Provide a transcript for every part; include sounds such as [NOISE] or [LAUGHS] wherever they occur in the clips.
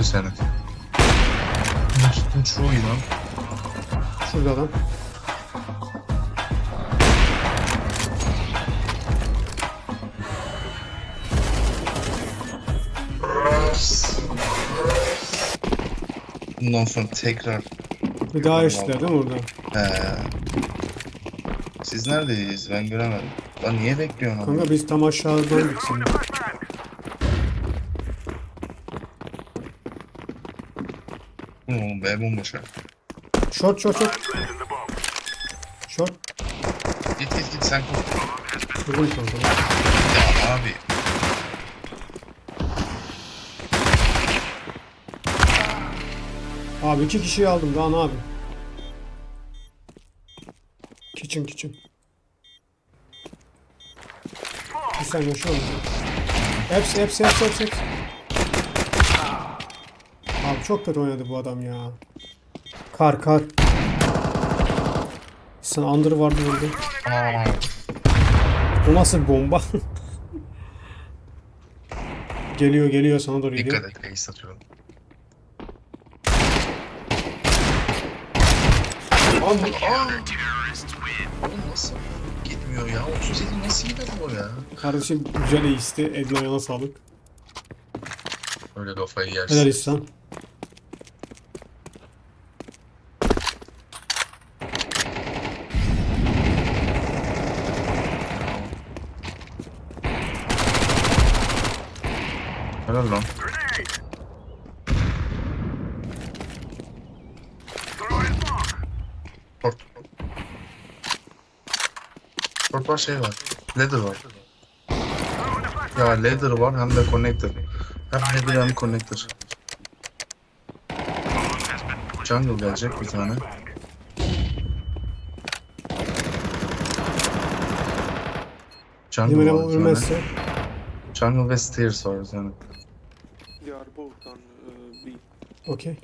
Gördü seni. Cidden çok iyi lan. Şurada adam. Bundan sonra tekrar Bir daha eşitler değil mi orada? He. Siz neredeyiz? Ben göremedim. Lan niye bekliyorsun? Kanka biz tam aşağıdan gitsin. Be bomboş ha. Short short short. Short. Git git git sen koy. Vurdum kanka. Ya abi. Abi iki kişiyi aldım daha ne yapayım? Kitchen kitchen. Bir sen yaşıyor musun? Hepsi hepsi hepsi hepsi hepsi. Çok kötü oynadı bu adam ya. Kar kar. Sen under vardı öldü. O nasıl bir bomba? [LAUGHS] geliyor geliyor sana doğru gidiyor. dikkat et ace atıyorum. Abi. Oğlum nasıl gitmiyor ya? 37 nasıl gider bu ya? Kardeşim güzel iyisi. Eline ayağına sağlık. Öyle kafayı yersin. Helal İhsan. Helal lan. Short. Short var şey var. Ladder var. Ya ladder var hem de connector. Hem ladder hem connector. Jungle gelecek bir tane. Jungle Limon'e var bir tane. ölmezse. Jungle ve stairs var bir tane. On uh, B. Okey.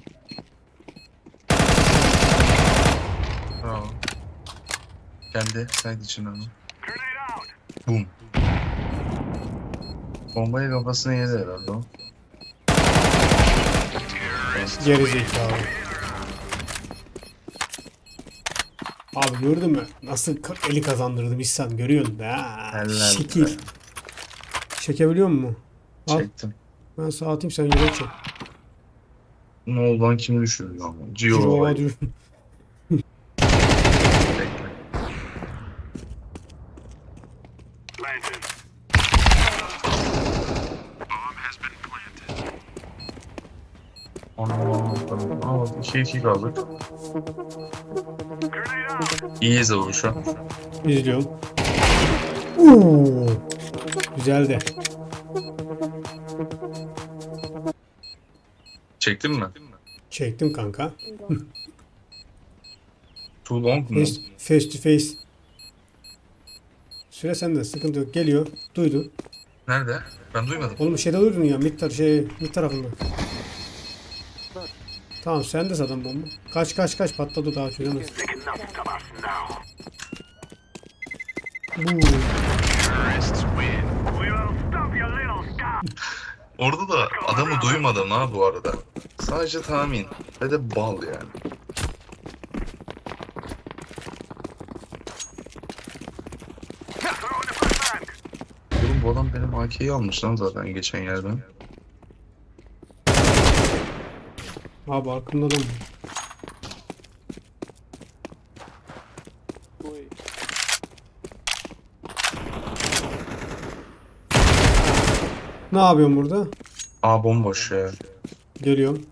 Bravo. Geldi side içine ama. Boom. Bombayı kafasına yedi herhalde o. Geri zekalı. Abi gördün mü? Nasıl eli kazandırdım İhsan görüyorsun da. Helal Şekil. be. Çekebiliyor musun? Al. Çektim. Ben sana atayım sen yere çek. Ne oldu lan kim diyor. Bekle. Ana, Aa, 2 2 kaldık. İyiyiz ama şu an. İzliyorum. Uuu. Güzeldi. Çektin mi? Çektim kanka. Too long mu? Face, face to face. Süre sende sıkıntı yok. Geliyor. Duydu. Nerede? Ben duymadım. Oğlum şeyde duydun ya. Mid, tar şey, mid tarafında. Tamam sen de zaten bomba. Kaç kaç kaç patladı daha çözemez. Uuu. Orada da adamı duymadım ha bu arada. Sadece tahmin. Ve de bal yani. Oğlum bu adam benim AK'yi almış lan zaten geçen yerden. Abi arkamda da Boy. Ne yapıyorsun burada? Aa bomboş ya. Geliyorum.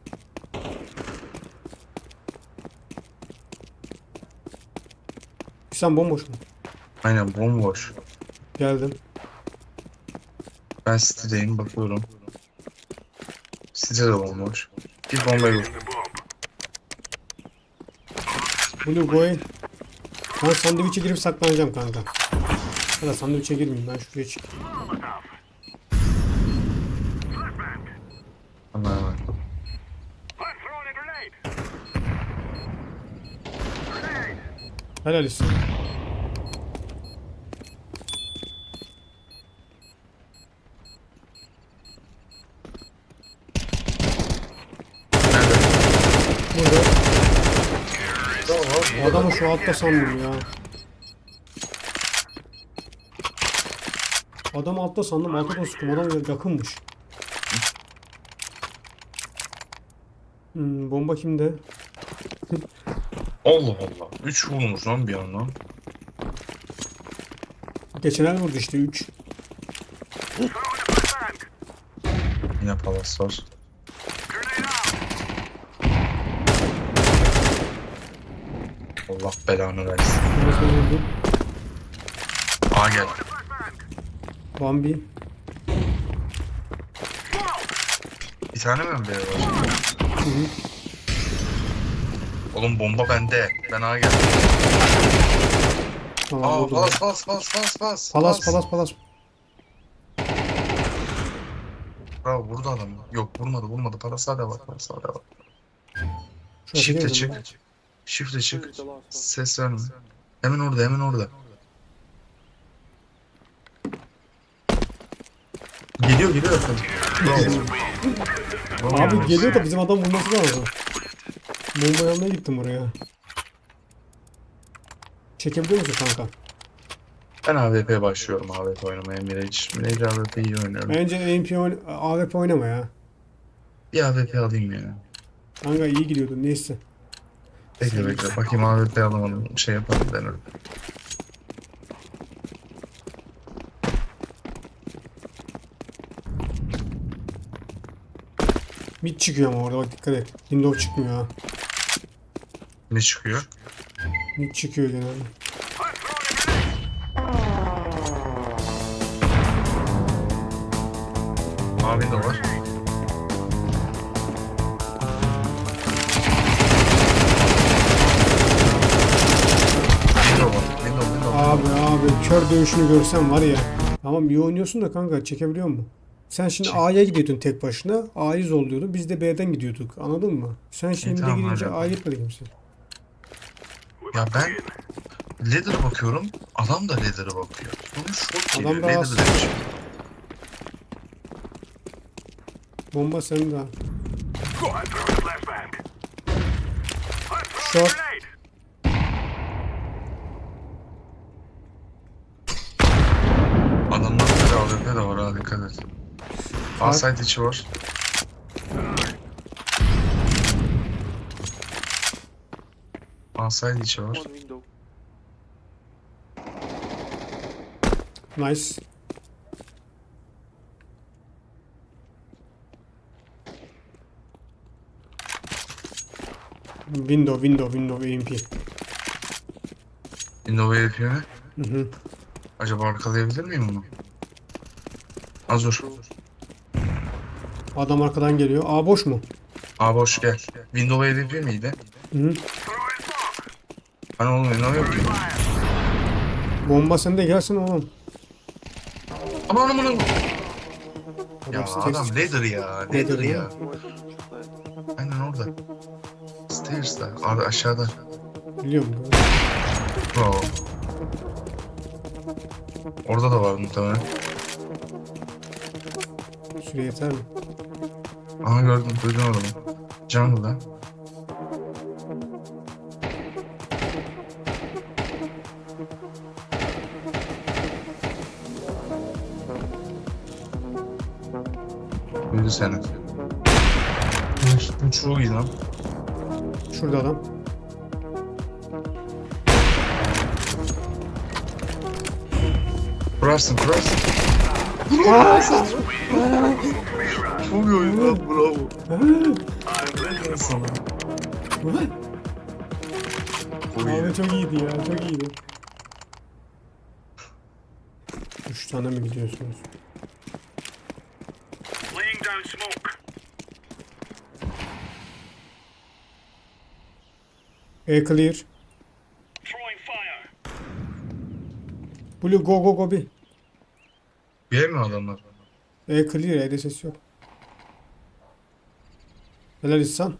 Sen bomboş mu? Aynen bomboş. Geldim. Ben City'deyim bakıyorum. City de bomboş. Git bombayı vur. Blue boy. Ben sandviçe girip saklanacağım kanka. Ya da sandviçe girmeyeyim ben şuraya çıkayım. Hemen hemen. Helal olsun. Burada. Adamı şu altta sandım ya. Adam altta sandım. Altta da sıkım. Adam yakınmış. Hmm, bomba kimde? [LAUGHS] Allah Allah. 3 vurmuş lan bir anda. Geçen el vurdu işte 3. Yine palas var. Allah belanı versin. Nasıl vurdu? A gel. Bambi. Bir tane mi B var? Hı hı. Oğlum bomba bende. Ben A geldim. Tamam Aa vurdu. palas palas palas palas palas. Palas palas palas. Bravo vurdu adam. Yok vurmadı vurmadı. Palas hala var. Palas hala var. Şuraya Shift'e çık. Shift'e çık. Ses verme. Hemen orada hemen orada. Geliyor geliyor efendim. Bravo. Bravo. Abi geliyor da bizim adam vurması lazım. Bomba almaya gittim oraya. Çekebiliyor musun kanka? Ben AWP başlıyorum AWP oynamaya Mirage. Mirage AWP iyi oynuyorum. Bence AMP oyn AWP oynama ya. Bir AWP alayım ya. Kanka iyi gidiyordu neyse. Bekle bekle. Bakayım AWP alamadım. Şey yapalım denerim. Mid çıkıyor ama orada bak dikkat et. Window çıkmıyor ha. Ne çıkıyor? Mid çıkıyor genelde. Mavi de var. Abi abi kör dövüşünü görsem var ya. Tamam iyi oynuyorsun da kanka çekebiliyor musun? Sen şimdi. A'ya gidiyordun tek başına. A'yı zolluyordun. Biz de B'den gidiyorduk. Anladın mı? Sen şimdi tamam, de gidince. A'ya gitmedi kimse. Ya ben ladder bakıyorum. Adam da ladder'a bakıyor. Bunu şok Adam geliyor. da az- demiş. Bomba senin de. Short. Adamlar bir AWP de var ha dikkat et. A site içi var. Site içi var. One window. Nice. Window, window, window, AMP. Innova yapıyor ne? Hı hı. Acaba arkalayabilir miyim onu? Az dur. Adam arkadan geliyor. A boş mu? A boş gel. Windows AWP miydi? Hı hı. Hani oğlum yok ki. Bomba sende gelsin oğlum. Aman aman aman. Ya adam ladder ya. Değil ya. Aynen orada. Stairs'da. Ar aşağıda. Biliyorum. Bravo. Orada da var muhtemelen. Süre yeter mi? Aha gördüm. Duydum adamı. Jungle'da. Seni. Bu çok iyi lan. Şurada adam. Kurarsın kurarsın. Çok iyi oyun lan bravo. Sana. Çok. Abi çok iyiydi ya. Çok iyiydi. Üç tane mi gidiyorsunuz? A clear. Throwing fire. Blue go go go bir. Bir mi adamlar? E clear, E'de ses yok. Helal İhsan.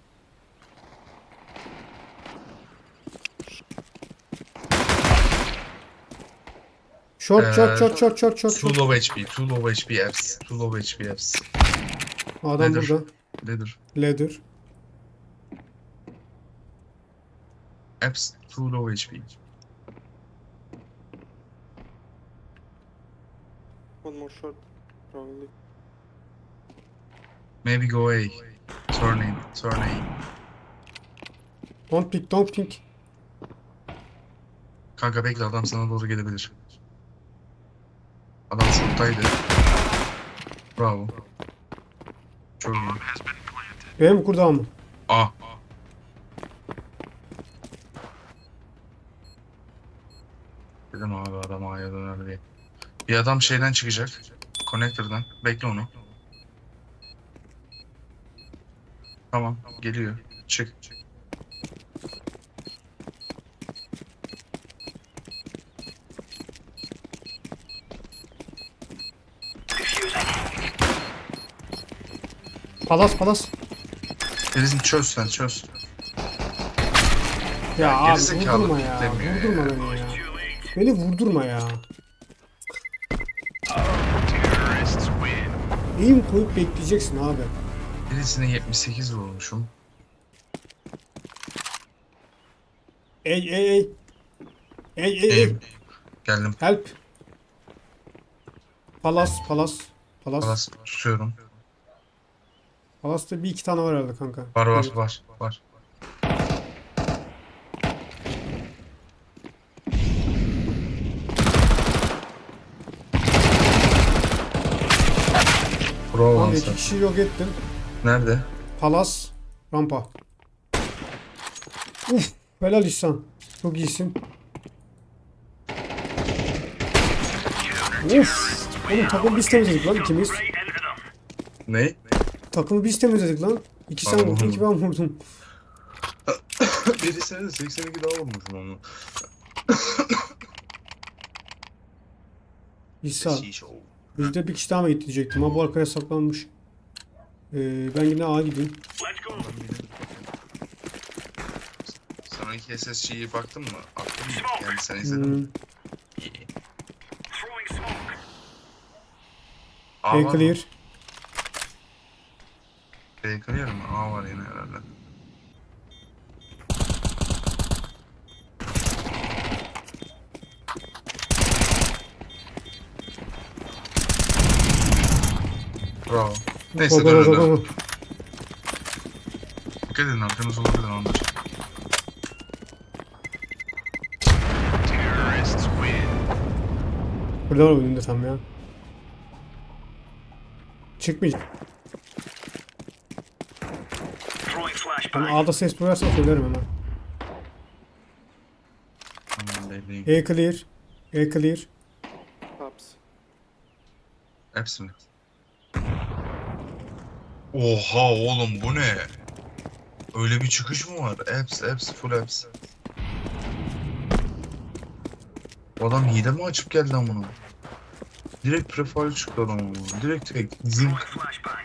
Short, Ee, short, short, short, short, short, Too short. low HP, too low HP apps. Too low HP apps. Adam nedir? burada. Nedir? Ladder. Apps too low HP. One more shot, probably. Maybe go A. Turn in. Turn A. Don't pick, don't pick. Kanka bekle adam sana doğru gelebilir. Adam şuradaydı. Bravo. Çok iyi. B mi kurdu A mı? A. Dedim abi adam A'ya döner diye. Bir adam şeyden çıkacak. Connector'dan. Bekle onu. Tamam geliyor. Çık. Palas palas. Deniz'in çöz sen çöz. Ya abi gerizekalı vurdurma ya. Vurdurma ya. beni ya. Beni vurdurma ya. Eğim koyup bekleyeceksin abi. Birisine 78 vurmuşum. Ey ey ey. Ey ey ey. Geldim. Help. Palas palas. Palas. Palas tutuyorum. Palas'ta bir iki tane var herhalde kanka. Var var var var. Sen. iki kişiyi yok ettim. Nerede? Palas. Rampa. Uf. Helal İhsan. Çok iyisin. Uf. Oğlum takımı biz temizledik lan ikimiz. Ne? Takımı biz temizledik lan. İki sen vurdun, iki ben vurdum. Birisine de 82 daha vurmuşum onu. İhsan. Bizde bir kişi daha mı gitti diyecektim ama bu arkaya saklanmış. Ee, ben yine A'ya gideyim. İki SSG'ye baktın mı? Mı? Yani sen izledin Hmm. mi? Smoke. A A var mı? clear. Clear mı? A var yine herhalde. Bravo. Neyse dur dur. go. Dikkat edin arkanız olabilir onlar. Burada var önünde tam ya. Çıkmayacak. Flashbang. A'da ses duyarsan söylerim hemen. Tamam bebeğim. A clear. A clear. Hepsi mi? Oha oğlum bu ne? Öyle bir çıkış mı var? Apps, apps, full apps. Bu adam hile mi açıp geldi amına? Direkt prefire çıktı adam amına. Direkt. Throwing flashbang.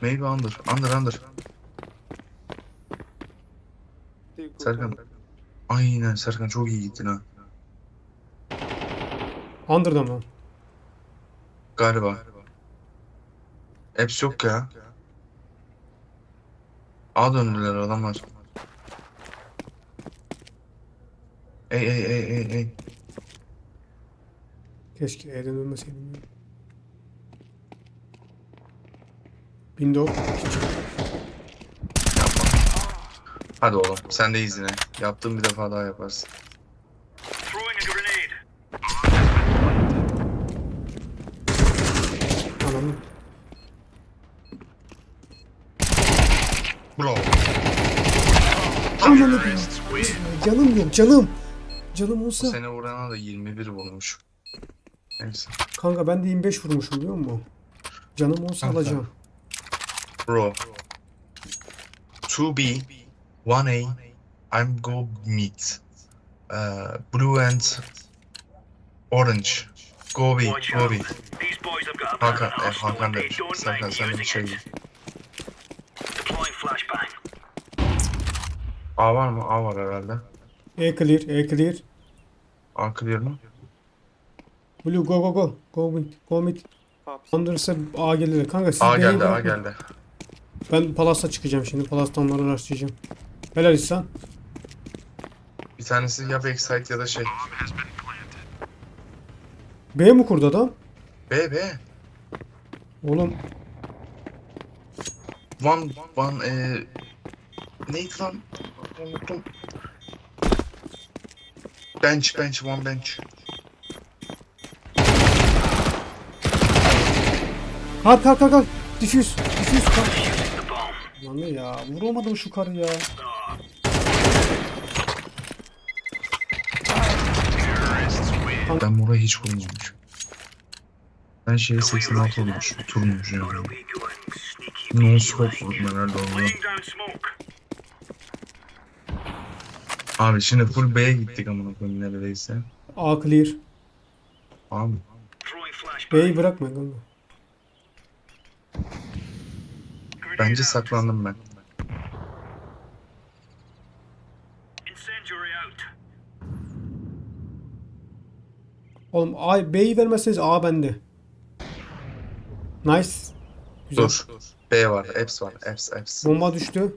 Maybe under. Under under. Serkan. Aynen Serkan çok iyi gittin ha. Under'da mı? Galiba. Apps yok ya. A döndüler adamlar. Ey ey ey ey ey. Keşke E'den ölmeseydim ya. Window. Hadi oğlum sen de izine. Yaptığın bir defa daha yaparsın. Bro. Aman Allah'ım. Canım yok canım. Canım olsa. Sene vurana da 21 vurmuş. Neyse. Kanka ben de 25 vurmuşum biliyor musun? Canım olsa Kanka. alacağım. Bro. 2B, 1A, I'm go meet. Uh, blue and orange. Go B, go. B. Hakan, e, Hakan and they demiş. Serkan sen de bir şey A var mı? A var herhalde. E clear, E clear. A clear mı? Blue go go go. Go mid, go mid. İse A gelir. Kanka siz A B'yi geldi, A bırakın. geldi. Ben Palas'a çıkacağım şimdi. Palas'tan onları araştıracağım. Helal İhsan. Bir tanesi ya backside ya da şey. B mi kurdu adam? B B. Oğlum One one eee neydi lan? Unuttum. Bench bench one bench. kalk kalk kalk kalk. Difüz. Difüz kalk. Lan ne ya vuramadım şu karı ya. Ben burayı hiç vurmamışım. Ben şeyi 86 olmuş. Turmuş yani. We going sneaky. No scope vurdum herhalde onu. Abi şimdi full B'ye gittik amına koyayım neredeyse. A clear. Abi. B'yi bırakma kanka. Bence saklandım ben. Oğlum A, B'yi vermezseniz A bende. Nice. Güzel. Dur. B var. Eps var. Eps Eps. Bomba düştü.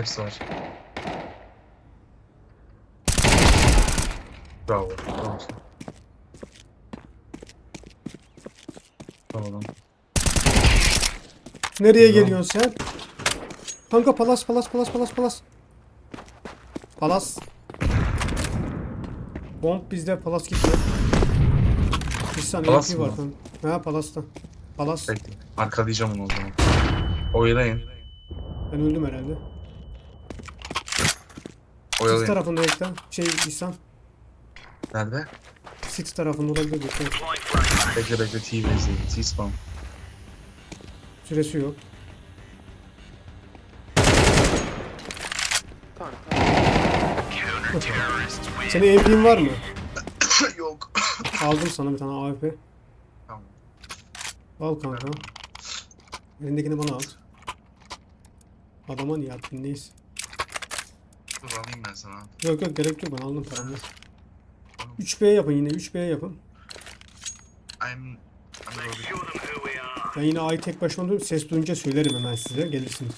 Eps var. Bravo. Bravo. Bravo lan. Nereye geliyorsun sen? Kanka palas palas palas palas palas. Palas. Bomb bizde palas gitti. Bir saniye Palas mı? var kanka. Ha palasta. Palas. Bekle. Arkalayacağım onu o zaman. Oyalayın. Ben öldüm herhalde. Six Oyalayın. tarafında ekran. Şey İhsan. Nerede? Six tarafında olabilir. Deploying flashbang. Bekle bekle T izleyin. T spawn. Süresi yok. Senin AP'in var mı? [COUGHS] Yok. [COUGHS] Aldım sana bir tane AWP. Tamam. Al kanka. Elindekini bana at. Adama niye attın neyse. Dur alayım ben sana. Yok yok gerek yok ben aldım paramı. 3B yapın yine 3B yapın. I'm... I'm Let's Robin. show them who we are. Ben yine A'yı tek başıma duruyorum. Ses duyunca söylerim hemen size. Gelirsiniz.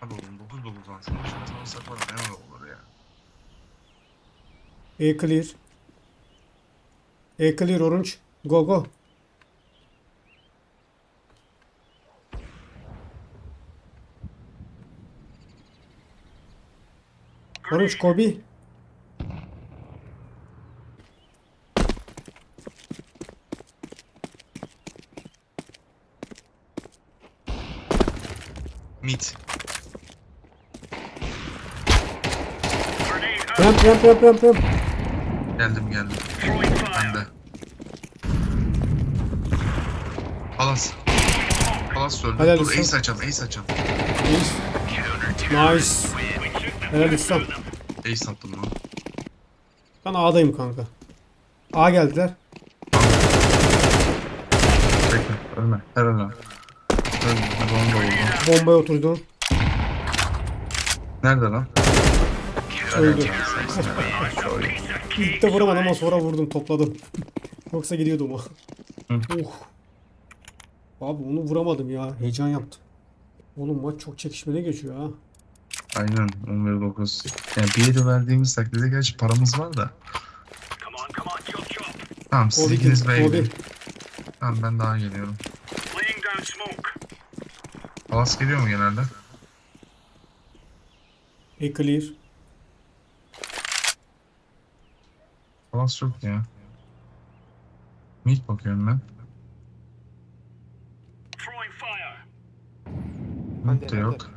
Hadi oğlum 9 9 lan. Şunu sana saklarım. Ne olur ya. E clear. E clear orange. Go go. Meet. Grenade out. Ramp ramp ramp ramp ramp. Geldim geldim. Ben de. Palas. Palas öldü. Helal Dur olsun. ace açalım ace açalım. Nice. Helal İslam. Ace attım lan. Ben A'dayım kanka. A geldiler. Bekle ölme. Her ölme. Da vurdum. Bombaya oturdu. Nerede lan? Öldü. İlk de vuramadım ama sonra vurdum topladım. Yoksa gidiyordum o. Uh. Abi onu vuramadım ya. Heyecan yaptım. Oğlum maç çok çekişmeli geçiyor ha. Aynen 11 9. Yani bir yere verdiğimiz takdirde gerçi paramız var da. Come on, come on, chop chop. Tamam siz Kobe ikiniz? B'ye gidin. Tamam ben daha geliyorum. Palas geliyor mu genelde? E clear. Palas yok ya. Meet bakıyorum ben. Meet de Hadi, yok.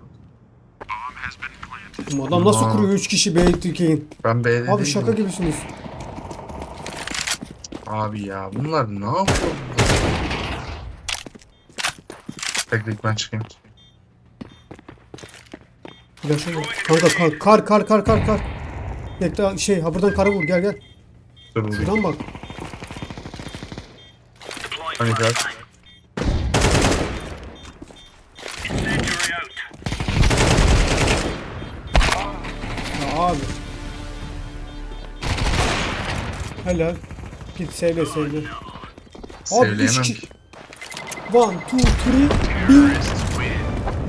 Oğlum adam nasıl Aa. kuruyor 3 kişi B Türkiye'nin? Ben B'de Abi değilim. şaka gibisiniz. Abi ya bunlar ne yapıyor? Bekle ben çıkayım. Gel şöyle. Kanka kar kar kar kar kar kar. Bekle şey ha buradan kara vur gel gel. Dur vurayım. Şuradan bak. Hani gel. Helal. Git sevle sevle. Abi üç Sevleyemem kişi. ki. One, two, three, bir.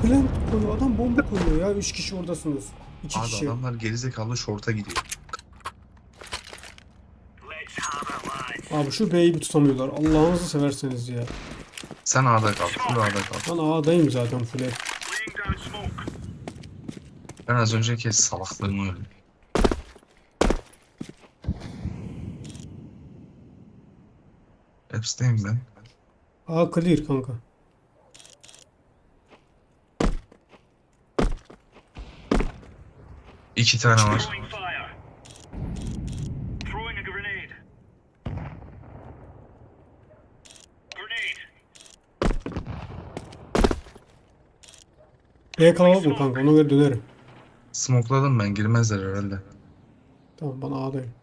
Plant koyuyor. Adam bomba koyuyor ya. Üç kişi oradasınız. İki Abi kişi. adamlar gerizekalı şorta gidiyor. Abi şu B'yi bir tutamıyorlar. Allah'ınızı severseniz ya. Sen A'da kal. Full A'da kal. Ben A'dayım zaten full. Ben az önceki salaklığımı öldüm. Hepsindeyim ben. A clear kanka. İki tane var. B kalabalık mı kanka? Ona göre dönerim. Smokladım ben. Girmezler herhalde. Tamam ben A'dayım.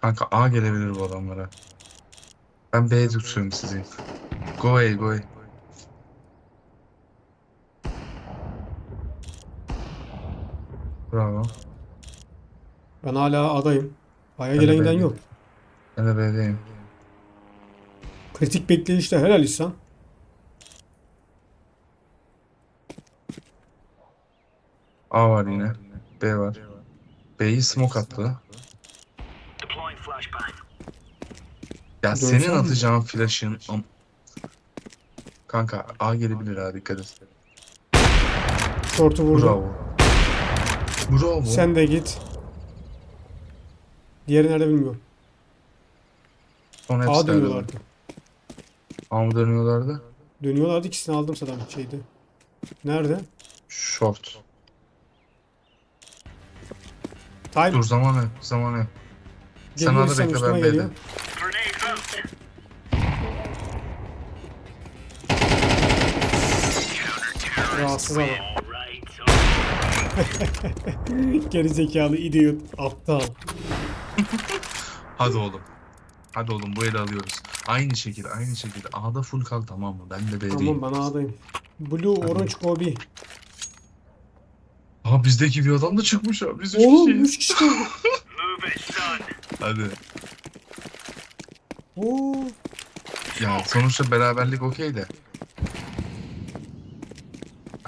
Kanka A gelebilir bu adamlara. Ben B'ye tutuyorum sizi. Go away, go away. Bravo. Ben hala A'dayım. A'ya gelen de giden yok. Ben de B'deyim. Kritik bekleyişte helal İhsan. A var yine. B var. B'yi smoke attı. Ya Dönsem senin mi? atacağın flash'ın... am- Kanka A gelebilir ha dikkat et. Short'u vurdum. Bravo. Bravo. Sen de git. Diğeri nerede bilmiyorum. Son A hepsi dönüyorlardı. A mı dönüyorlardı? Dönüyorlardı ikisini aldım zaten şeydi. Nerede? Short. Time. Dur zaman yok. Zaman. Sen Geliyor bekle üstüme ben. B'de. Rahatsız adam. [LAUGHS] Geri zekalı idiot. Aptal. Hadi oğlum. Hadi oğlum bu eli alıyoruz. Aynı şekilde aynı şekilde. A'da full kal tamam mı? Ben de B'deyim. Tamam ben A'dayım. Blue, Orange, Gobi. Aa bizdeki bir adam da çıkmış ha. Biz üç Oğlum kişiyiz. 3 kişi kaldı. [LAUGHS] Hadi. Oo. Ya sonuçta beraberlik okey de.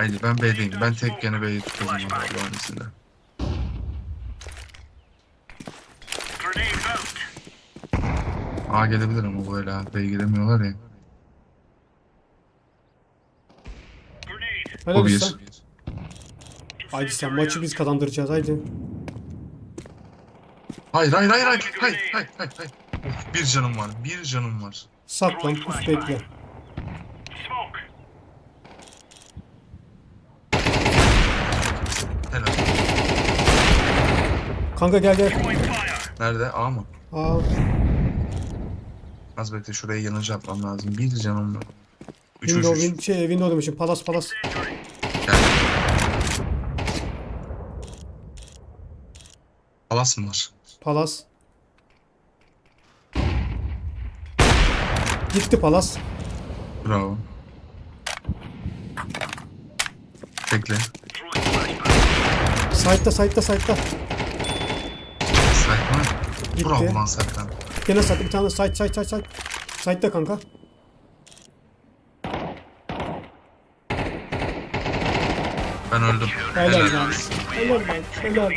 Haydi ben B'deyim. Ben tek gene B'yi tutacağım Allah'ın izniyle. A gelebilir ama bu ha. B'ye giremiyorlar ya. Helal bir. İhsan. Haydi sen maçı biz kazandıracağız haydi. Hayır hayır hayır hayır hayır hayır hayır hayır. Of, bir canım var. Bir canım var. Saklan pus bekle. Smoke. Helal. Kanka gel gel. Nerede? A mı? Aa, Az bekle şuraya yanıcı atmam lazım. Bir canım var. 3 3 window, 3. win, şey, window demişim. Palas palas. Palas mı var? Palas. Gitti Palas. Bravo. Bekle. Side'da side'da. Sayma. Gitti. Bravo lan Serkan. Gene side bir tane side side side side. Side'da kanka. Ben öldüm. Helal lan. Helal lan. Helal.